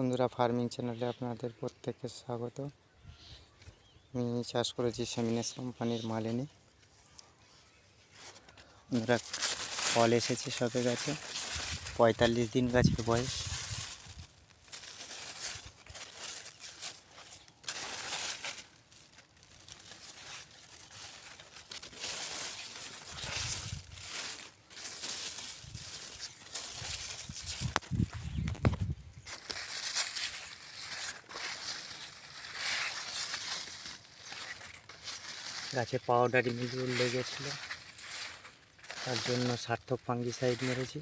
বন্ধুরা, ফার্মিং চ্যানেলে আপনাদের প্রত্যেককে স্বাগত। আমি চাষ করেছি সেমিনেস কোম্পানির মালিনী। বন্ধুরা, ফল এসেছে সবে গাছে পঁয়তাল্লিশ দিন গাছের বয়স। গাছে পাউডারি মিজুল লেগেছিল। তার জন্য সার্থক ফাঙ্গিসাইড মেরেছি।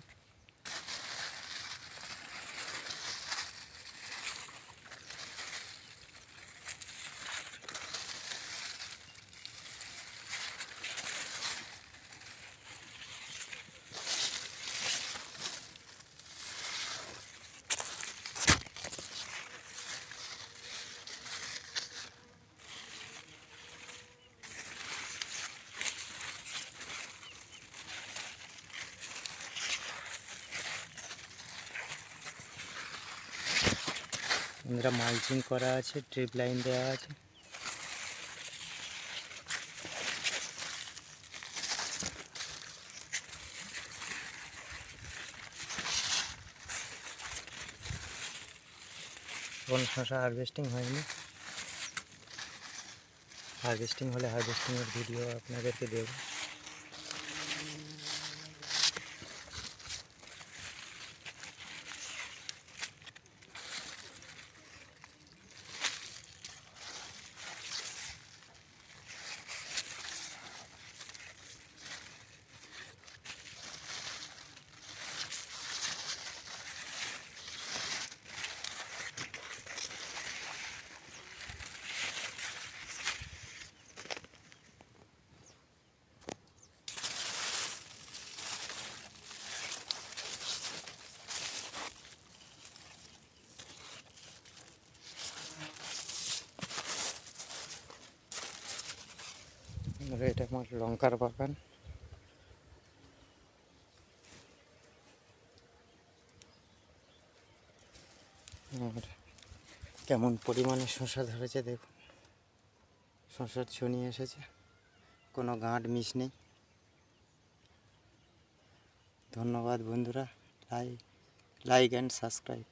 বন্ধুরা মালচিং করা আছে ট্রিপ লাইন দেওয়া আছে। কোন শশা হারভেস্টিং হয়নি? হারভেস্টিং হলে হারভেস্টিংয়ের ভিডিও আপনাদেরকে দেবো। এটা আমার লঙ্কার বাগান আর কেমন পরিমাণে শশা ধরেছে দেখুন। শশার ছনি এসেছে, কোনো গাঁট মিস নেই। ধন্যবাদ বন্ধুরা, লাইক লাইক অ্যান্ড সাবস্ক্রাইব